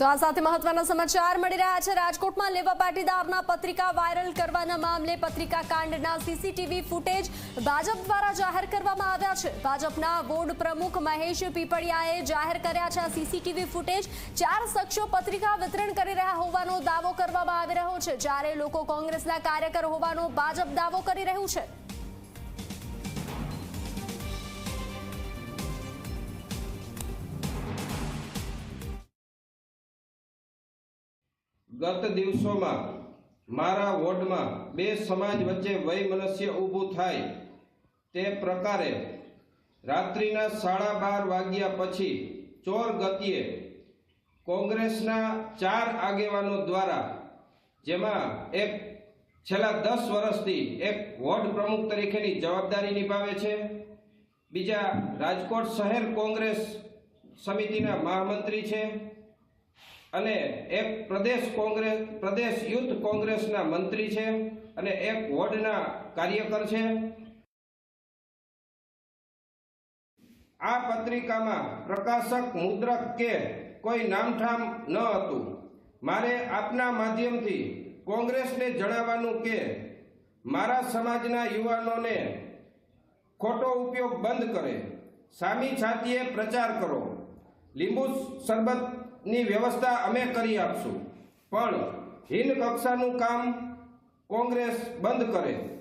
તો આ સાથે મહત્વના સમાચાર મળી રહ્યા છે. રાજકોટમાં લેવા પાટીદારના પત્રિકા વાયરલ કરવાના મામલે પત્રિકા કાંડના સીસીટીવી ફૂટેજ ભાજપ દ્વારા જાહેર કરવામાં આવ્યા છે. ભાજપના બોર્ડ પ્રમુખ મહેશ પીપળિયાએ જાહેર કર્યા છે આ સીસીટીવી ફૂટેજ. ચાર શખ્સો પત્રિકા વિતરણ કરી રહ્યા હોવાનો દાવો કરવામાં આવી રહ્યો છે. જ્યારે લોકો કોંગ્રેસના કાર્યકર હોવાનો ભાજપ દાવો કરી રહ્યું છે. ગત દિવસોમાં મારા વોર્ડમાં બે સમાજ વચ્ચે વયમનસ્ય ઊભું થાય તે પ્રકારે રાત્રિના સાડા બાર વાગ્યા પછી ચોર ગતિએ કોંગ્રેસના ચાર આગેવાનો દ્વારા, જેમાં એક છેલ્લા દસ વર્ષથી એક વોર્ડ પ્રમુખ તરીકેની જવાબદારી નિભાવે છે, બીજા રાજકોટ શહેર કોંગ્રેસ સમિતિના મહામંત્રી છે અને એક પ્રદેશ કોંગ્રેસ, પ્રદેશ યુથ કોંગ્રેસના મંત્રી છે અને એક વોર્ડના કાર્યકર છે. આ પત્રિકામાં પ્રકાશક મુદ્રક કે કોઈ નામઠામ ન હતું. મારે આપના માધ્યમથી કોંગ્રેસને જણાવવાનું કે મારા સમાજના યુવાનોને ખોટો ઉપયોગ બંધ કરે. સામી છાતીએ પ્રચાર કરો. લીંબુ શરબતની વ્યવસ્થા અમે કરી આપશું. પણ હિન કક્ષાનું કામ કોંગ્રેસ બંધ કરે.